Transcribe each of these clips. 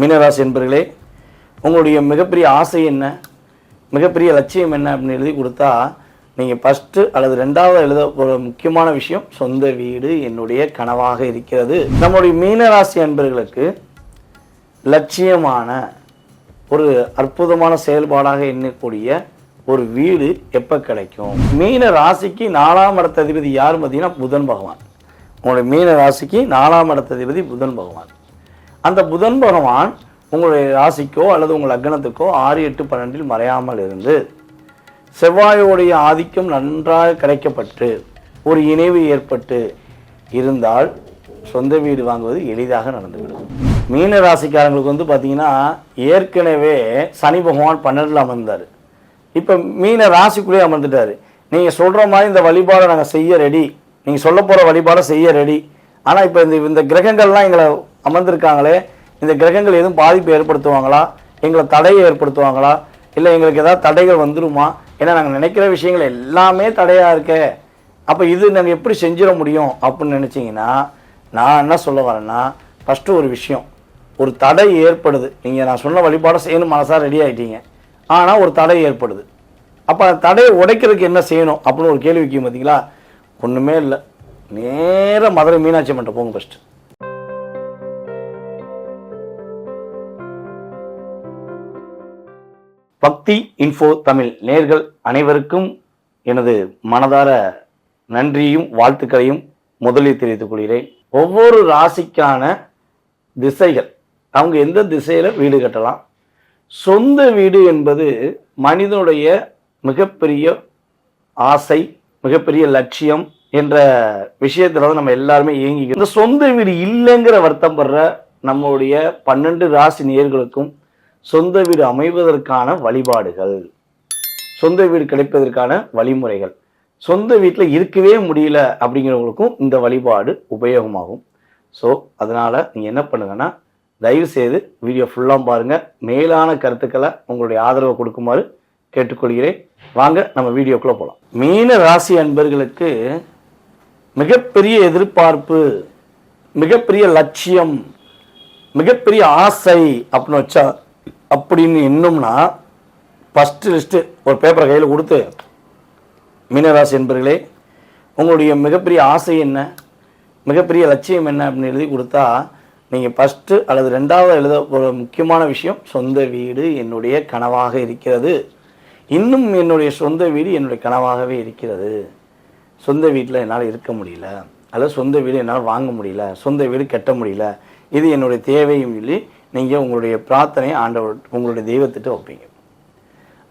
மீனராசி என்பர்களே உங்களுடைய மிகப்பெரிய ஆசை என்ன? மிகப்பெரிய லட்சியம் என்ன அப்படின்னு எழுதி கொடுத்தா நீங்கள் ஃபஸ்ட்டு அல்லது ரெண்டாவது எழுத ஒரு முக்கியமான விஷயம் சொந்த வீடு என்னுடைய கனவாக இருக்கிறது. நம்முடைய மீனராசி அன்பர்களுக்கு லட்சியமான ஒரு அற்புதமான செயல்பாடாக எண்ணக்கூடிய ஒரு வீடு எப்போ கிடைக்கும்? மீன ராசிக்கு நாலாம் இடத்த அதிபதி யார்? பார்த்தீங்கன்னா புதன் பகவான். உங்களுடைய மீன ராசிக்கு நாலாம் இடத்த அதிபதி புதன் பகவான். அந்த புதன் பகவான் உங்களுடைய ராசிக்கோ அல்லது உங்கள் லக்னத்துக்கோ ஆறு எட்டு பன்னெண்டில் மறையாமல் இருந்து செவ்வாயோடைய ஆதிக்கம் நன்றாக கிடைக்கப்பட்டு ஒரு இணைவு ஏற்பட்டு இருந்தால் சொந்த வீடு வாங்குவது எளிதாக நடந்துவிடும். மீன ராசிக்காரங்களுக்கு வந்து பார்த்தீங்கன்னா ஏற்கனவே சனி பகவான் பன்னெண்டில் அமர்ந்தார். இப்போ மீன ராசிக்குள்ளே அமர்ந்துட்டார். நீங்கள் சொல்கிற மாதிரி இந்த வழிபாடை நாங்கள் செய்ய ரெடி நீங்கள் சொல்ல போகிற வழிபாடை செய்ய ரெடி ஆனால் இப்போ இந்த இந்த கிரகங்கள்லாம் எங்களை அமர்ந்திருக்காங்களே இந்த கிரகங்கள் எதுவும் பாதிப்பு ஏற்படுத்துவாங்களா? எங்களை தடையை ஏற்படுத்துவாங்களா? இல்லை எங்களுக்கு ஏதாவது தடைகள் வந்துருமா? ஏன்னா நாங்கள் நினைக்கிற விஷயங்கள் எல்லாமே தடையாக இருக்கே. அப்போ இது நாங்கள் எப்படி செஞ்சிட முடியும் அப்படின்னு நினச்சிங்கன்னா நான் என்ன சொல்ல வரேன்னா ஃபஸ்ட்டு ஒரு விஷயம். ஒரு தடை ஏற்படுது. நீங்கள் நான் சொன்ன வழிபாடை செய்யணும் மனசாக ரெடி ஆகிட்டீங்க ஆனால் ஒரு தடை ஏற்படுது. அப்போ அந்த தடையை உடைக்கிறதுக்கு என்ன செய்யணும் அப்படின்னு ஒரு கேள்வி வைக்கும் பார்த்தீங்களா ஒன்றுமே இல்லை. நேராக மதுரை மீனாட்சி மன்றம் போங்க ஃபஸ்ட்டு பக்தி இன்ஃபோ தமிழ் நேர்கள் அனைவருக்கும் எனது மனதார நன்றியும் வாழ்த்துக்களையும் முதலில் தெரிவித்துக் கொள்கிறேன். ஒவ்வொரு ராசிக்கான திசைகள் அவங்க எந்த திசையில் வீடு கட்டலாம்? சொந்த வீடு என்பது மனிதனுடைய மிகப்பெரிய ஆசை மிகப்பெரிய லட்சியம் என்ற விஷயத்தில் தான் நம்ம எல்லாருமே இயங்கிக்கிறோம். இந்த சொந்த வீடு இல்லைங்கிற வருத்தம் படுற நம்மளுடைய பன்னெண்டு ராசி நேர்களுக்கும் சொந்த வீடு அமைவதற்கான வழிபாடுகள். சொந்த வீடு கிடைப்பதற்கான வழிமுறைகள். சொந்த வீட்டில் இருக்கவே முடியல அப்படிங்கிறவங்களுக்கும் இந்த வழிபாடு உபயோகமாகும். ஸோ அதனால் நீங்கள் என்ன பண்ணுங்கன்னா தயவு செய்து வீடியோ ஃபுல்லாக பாருங்கள் மேலான கருத்துக்களை உங்களுடைய ஆதரவை கொடுக்குமாறு கேட்டுக்கொள்கிறேன். வாங்க நம்ம வீடியோக்குள்ளே போகலாம் மீன ராசி அன்பர்களுக்கு மிகப்பெரிய எதிர்பார்ப்பு மிகப்பெரிய லட்சியம் மிகப்பெரிய ஆசை அப்படின்னு வச்சா அப்படின்னு இன்னும்னா ஃபஸ்ட்டு லிஸ்ட்டு ஒரு பேப்பரை கையில் கொடுத்து மீனராசி என்பர்களே உங்களுடைய மிகப்பெரிய ஆசை என்ன? மிகப்பெரிய லட்சியம் என்ன அப்படின்னு எழுதி கொடுத்தா நீங்கள் ஃபஸ்ட்டு அல்லது ரெண்டாவது எழுத ஒரு முக்கியமான விஷயம் சொந்த வீடு என்னுடைய கனவாக இருக்கிறது. இன்னும் என்னுடைய சொந்த வீடு என்னுடைய கனவாகவே இருக்கிறது. சொந்த வீட்டில் என்னால் இருக்க முடியல. அல்லது சொந்த வீடு என்னால் வாங்க முடியல. சொந்த வீடு கட்ட முடியல. இது என்னுடைய தேவையும் சொல்லி நீங்கள் உங்களுடைய பிரார்த்தனையை ஆண்டவர் உங்களுடைய தெய்வத்திட்ட வைப்பீங்க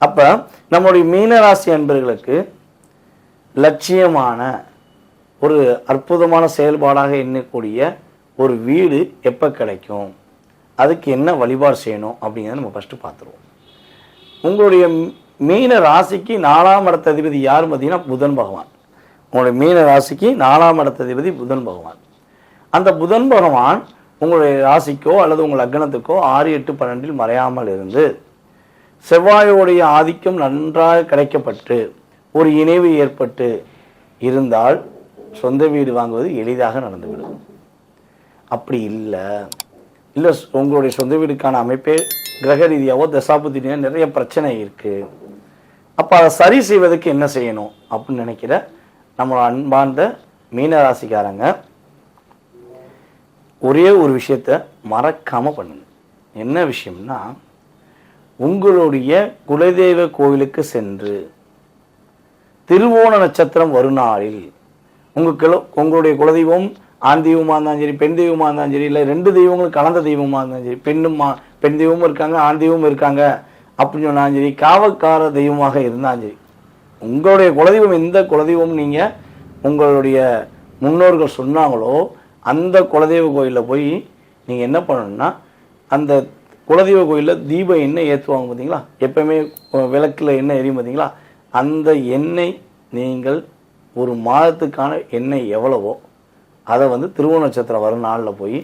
அப்போ நம்முடைய மீனராசி அன்பர்களுக்கு லட்சியமான ஒரு அற்புதமான செயல்பாடாக எண்ணக்கூடிய ஒரு வீடு எப்போ கிடைக்கும்? அதுக்கு என்ன வழிபாடு செய்யணும் அப்படிங்கிறத நம்ம ஃபஸ்ட்டு பார்த்துருவோம். உங்களுடைய மீன ராசிக்கு நாலாம் இடத்த அதிபதி யார் பார்த்தீங்கன்னா புதன் பகவான். உங்களுடைய மீன ராசிக்கு நாலாம் இடத்த அதிபதி புதன் பகவான். அந்த புதன் பகவான் உங்களுடைய ராசிக்கோ அல்லது உங்கள் லக்னத்துக்கோ ஆறு எட்டு பன்னெண்டில் மறையாமல் இருந்து செவ்வாயோடைய ஆதிக்கம் நன்றாக கிடைக்கப்பட்டு ஒரு இணைவு ஏற்பட்டு இருந்தால் சொந்த வீடு வாங்குவது எளிதாக நடந்துவிடும். அப்படி இல்லை. இல்லை உங்களுடைய சொந்த வீடுக்கான அமைப்பே கிரக ரீதியாவோ தசாபுத்தினியாக நிறைய பிரச்சனை இருக்குது அப்போ அதை சரி செய்வதற்கு என்ன செய்யணும் அப்படின்னு நினைக்கிற நம்ம அன்பார்ந்த மீனராசிக்காரங்க ஒரே ஒரு விஷயத்த மறக்காமல் பண்ணுங்க. என்ன விஷயம்னா உங்களுடைய குலதெய்வ கோவிலுக்கு சென்று திருவோண நட்சத்திரம் வரும் நாளில் உங்கள் கிள உங்களுடைய குலதெய்வம் ஆண் தெய்வமாக இருந்தாலும் சரி பெண் தெய்வமாக இருந்தாலும் சரி இல்லை ரெண்டு தெய்வங்களும் கலந்த தெய்வமாக இருந்தாலும் சரி பெண்ணும் மா- பெண் தெய்வமும் இருக்காங்க ஆண் தெய்வமும் இருக்காங்க அப்படின்னு சொன்னாலும் சரி காவல்கார தெய்வமாக இருந்தாலும் சரி உங்களுடைய குலதெய்வம் எந்த குலதெய்வம் நீங்கள் உங்களுடைய முன்னோர்கள் சொன்னாங்களோ அந்த குலதெய்வ கோயிலில் போய் நீங்கள் என்ன பண்ணணும்னா அந்த குலதெய்வ கோயிலில் தீபம் எண்ணெய் ஏற்றுவாங்க பார்த்தீங்களா எப்பவுமே விளக்கில் எண்ணெய் எரியும் பார்த்தீங்களா அந்த எண்ணெய் நீங்கள் ஒரு மாதத்துக்கான எண்ணெய் எவ்வளவோ அதை வந்து திருவோண நட்சத்திரம் வரும் நாளில் போய்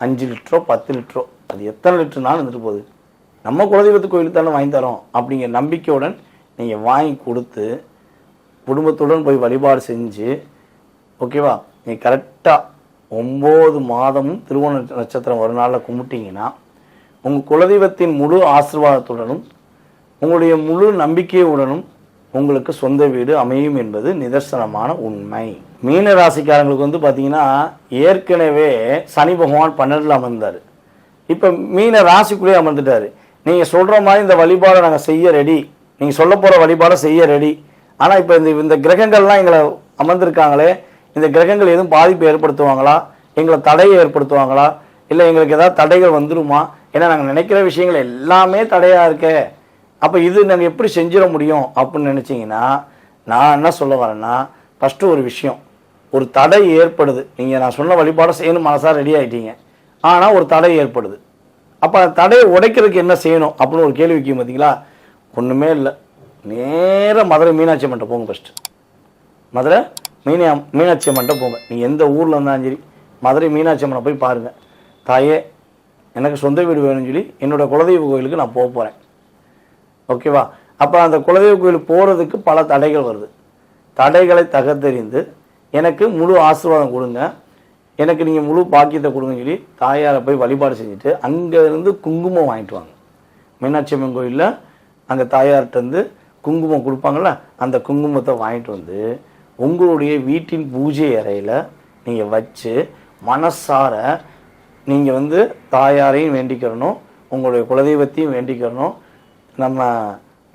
அஞ்சு லிட்டரோ பத்து லிட்டரோ அது எத்தனை லிட்டர்னாலும் இருந்துட்டு போகுது. நம்ம குலதெய்வத்து கோயிலுக்கு தானே வாங்கி தரோம் அப்படிங்கிற நம்பிக்கையுடன் நீங்கள் வாங்கி கொடுத்து குடும்பத்துடன் போய் வழிபாடு செஞ்சு ஓகேவா? நீ கரெக்டாக ஒம்பது மாதமும் திருவோண நட்சத்திரம் ஒரு நாளில் கும்பிட்டீங்கன்னா உங்கள் குலதெய்வத்தின் முழு ஆசிர்வாதத்துடனும் உங்களுடைய முழு நம்பிக்கையுடனும் உங்களுக்கு சொந்த வீடு அமையும் என்பது நிதர்சனமான உண்மை. மீன ராசிக்காரங்களுக்கு வந்து பார்த்தீங்கன்னா ஏற்கனவே சனி பகவான் பன்னெண்டில் அமர்ந்தார். இப்போ மீன ராசிக்குள்ளே அமர்ந்துட்டாரு. நீங்கள் சொல்கிற மாதிரி இந்த வழிபாடை நாங்கள் செய்ய ரெடி நீங்கள் சொல்ல போகிற வழிபாடை செய்ய ரெடி ஆனால் இப்போ இந்த இந்த கிரகங்கள்லாம் எங்களை அமர்ந்திருக்காங்களே இந்த கிரகங்கள் எதுவும் பாதிப்பு ஏற்படுத்துவாங்களா? எங்களை தடையை ஏற்படுத்துவாங்களா? இல்லை எங்களுக்கு ஏதாவது தடைகள் வந்துருமா? ஏன்னா நாங்கள் நினைக்கிற விஷயங்கள் எல்லாமே தடையாக இருக்கே. அப்போ இது நாங்கள் எப்படி செஞ்சிட முடியும் அப்படின்னு நினச்சிங்கன்னா நான் என்ன சொல்ல வரேன்னா ஃபஸ்ட்டு ஒரு விஷயம். ஒரு தடை ஏற்படுது. நீங்கள் நான் சொன்ன வழிபாடை செய்யணும் மனசாக ரெடி ஆகிட்டீங்க ஆனால் ஒரு தடை ஏற்படுது. அப்போ அந்த தடையை உடைக்கிறதுக்கு என்ன செய்யணும் அப்படின்னு ஒரு கேள்வி வைக்கும் பார்த்தீங்களா ஒன்றுமே இல்லை. நேராக மதுரை மீனாட்சி அம்மன்ட்ட போங்க ஃபஸ்ட்டு மதுரை? மீனா மீனாட்சி அம்மன்ட்ட போங்க. நீ எந்த ஊரில் இருந்தாலும் சரி மதுரை மீனாட்சி அம்மனை போய் பாருங்கள் தாயே எனக்கு சொந்த வீடு வேணும்னு சொல்லி என்னோடய குலதெய்வ கோயிலுக்கு நான் போக போகிறேன் ஓகேவா அப்போ அந்த குலதெய்வ கோயிலுக்கு போகிறதுக்கு பல தடைகள் வருது. தடைகளை தகர்த்தெறிந்து எனக்கு முழு ஆசீர்வாதம் கொடுங்க. எனக்கு நீங்கள் முழு பாக்கியத்தை கொடுங்கன்னு சொல்லி தாயாரை போய் வழிபாடு செஞ்சுட்டு அங்கேருந்து குங்குமம் வாங்கிட்டு வாங்க. மீனாட்சி அம்மன் கோயிலில் அங்கே தாயார்கிட்ட வந்து குங்குமம் கொடுப்பாங்கள்ல அந்த குங்குமத்தை வாங்கிட்டு வந்து உங்களுடைய வீட்டின் பூஜை அறையில் நீங்கள் வச்சு மனசார நீங்கள் வந்து தாயாரையும் வேண்டிக்கிறணும் உங்களுடைய குலதெய்வத்தையும் வேண்டிக்கிறணும். நம்ம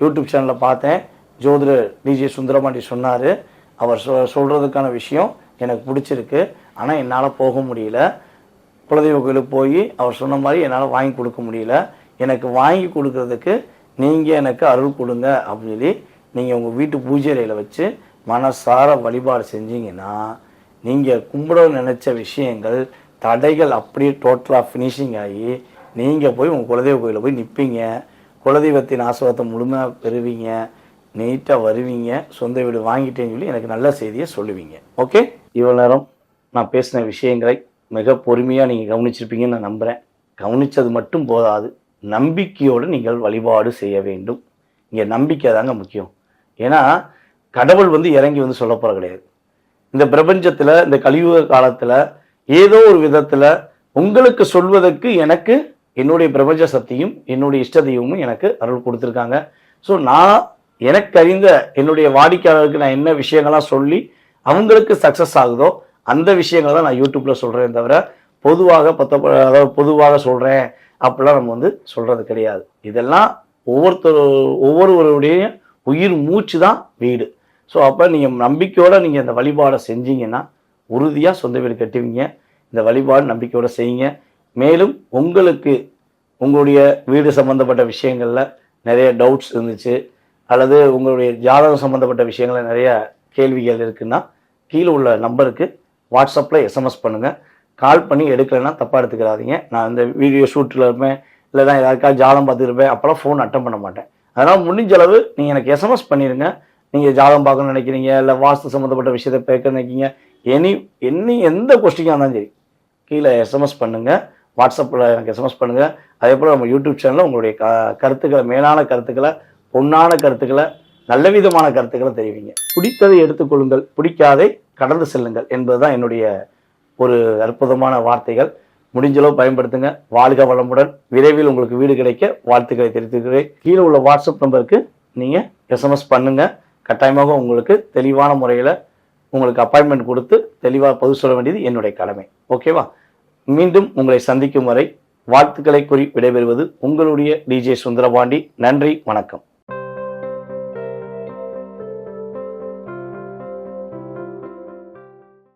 யூடியூப் சேனலில் பார்த்தேன். ஜோதிடர் டிஜே சுந்தரமாண்டி சொன்னார். அவர் சொ சொல்கிறதுக்கான விஷயம் எனக்கு பிடிச்சிருக்கு. ஆனால் என்னால் போக முடியல. குலதெய்வ கோயிலுக்கு போய் அவர் சொன்ன மாதிரி என்னால் வாங்கி கொடுக்க முடியல. எனக்கு வாங்கி கொடுக்கறதுக்கு நீங்கள் எனக்கு அருள் கொடுங்க அப்படின்னு சொல்லி நீங்கள் உங்கள் வீட்டு பூஜை அறையில் வச்சு மனசார வழிபாடு செஞ்சீங்கன்னா நீங்கள் கும்பிட நினச்ச விஷயங்கள் தடைகள் அப்படியே டோட்டலாக ஃபினிஷிங் ஆகி நீங்கள் போய் உங்கள் குலதெய்வ கோயிலில் போய் நிற்பீங்க குலதெய்வத்தின் ஆசீர்வாதத்தை முழுமையாக பெறுவீங்க. நீட்டாக வருவீங்க. சொந்த வீடு வாங்கிட்டேன்னு சொல்லி எனக்கு நல்ல செய்தியை சொல்லுவீங்க. ஓகே இவ்வளோ நேரம் நான் பேசின விஷயங்களை மிக பொறுமையாக நீங்கள் கவனிச்சிருப்பீங்கன்னு நான் நம்புகிறேன் கவனித்தது மட்டும் போதாது. நம்பிக்கையோடு நீங்கள் வழிபாடு செய்ய வேண்டும். இங்கே நம்பிக்கை தாங்க முக்கியம். ஏன்னா கடவுள் வந்து இறங்கி வந்து சொல்ல போகிற கிடையாது. இந்த பிரபஞ்சத்தில் இந்த கலியுக காலத்தில் ஏதோ ஒரு விதத்தில் உங்களுக்கு சொல்வதற்கு எனக்கு என்னுடைய பிரபஞ்ச சக்தியும் என்னுடைய இஷ்ட தெய்வமும் எனக்கு அருள் கொடுத்துருக்காங்க. ஸோ நான் எனக்கு அறிந்த என்னுடைய வாடிக்கையாளருக்கு நான் என்ன விஷயங்கள்லாம் சொல்லி அவங்களுக்கு சக்ஸஸ் ஆகுதோ அந்த விஷயங்களை தான் நான் யூடியூப்பில் சொல்கிறேன் தவிர பொதுவாக பத்த அதாவது பொதுவாக சொல்கிறேன் அப்படிலாம் நம்ம வந்து சொல்கிறது கிடையாது. இதெல்லாம் ஒவ்வொருத்தர் ஒவ்வொருவருடைய உயிர் மூச்சு தான் வீடு. ஸோ அப்போ நீங்கள் நம்பிக்கையோடு நீங்கள் இந்த வழிபாடை செஞ்சீங்கன்னா உறுதியாக சொந்த வீடு கட்டுவீங்க. இந்த வழிபாடு நம்பிக்கையோடு செய்யுங்க. மேலும் உங்களுக்கு உங்களுடைய வீடு சம்மந்தப்பட்ட விஷயங்களில் நிறைய டவுட்ஸ் இருந்துச்சு அல்லது உங்களுடைய ஜாதகம் சம்மந்தப்பட்ட விஷயங்களில் நிறைய கேள்விகள் இருக்குன்னா கீழே உள்ள நம்பருக்கு வாட்ஸ்அப்பில் எஸ்எம்எஸ் பண்ணுங்கள் கால் பண்ணி எடுக்கலைன்னா தப்பாக எடுத்துக்கிறாதீங்க நான் இந்த வீடியோ ஷூட்டில் இருப்பேன் இல்லைனா யாருக்காவது ஜாதகம் பார்த்துருப்பேன் அப்போல்லாம் ஃபோன் அட்டன் பண்ண மாட்டேன். அதனால் முடிஞ்ச அளவு நீங்கள் எனக்கு எஸ்எம்எஸ் பண்ணிடுங்க நீங்கள் ஜாதகம் பார்க்கணும்னு நினைக்கிறீங்க இல்லை வாஸ்து சம்மந்தப்பட்ட விஷயத்தை பேக்க நினைக்கிறீங்க எனி எனி எந்த கொஸ்டினாக இருந்தாலும் சரி கீழே எஸ்எம்எஸ் பண்ணுங்கள் வாட்ஸ்அப்பில் எனக்கு எஸ்எம்எஸ் பண்ணுங்கள் அதே போல் நம்ம யூடியூப் சேனலில் உங்களுடைய க கருத்துக்களை மேலான கருத்துக்களை பொன்னான கருத்துக்களை நல்ல விதமான கருத்துக்களை தெரிவிங்க. பிடித்ததை எடுத்துக்கொள்ளுங்கள் பிடிக்காதை கடந்து செல்லுங்கள் என்பதுதான் என்னுடைய ஒரு அற்புதமான வார்த்தைகள். முடிஞ்சளவு பயன்படுத்துங்க. வாழ்க வளமுடன். விரைவில் உங்களுக்கு வீடு கிடைக்க வாழ்த்துக்களை தெரிவித்துக்கிறேன் கீழே உள்ள வாட்ஸ்அப் நம்பருக்கு நீங்கள் எஸ்எம்எஸ் பண்ணுங்கள் கட்டாயமாக உங்களுக்கு தெளிவான முறையில் உங்களுக்கு அப்பாயின்மெண்ட் கொடுத்து தெளிவாக பதில் சொல்ல வேண்டியது என்னுடைய கடமை. ஓகேவா மீண்டும் உங்களை சந்திக்கும் வரை வாழ்த்துக்களை கூறி விடைபெறுவது உங்களுடைய டிஜே சுந்தரபாண்டி. நன்றி வணக்கம்.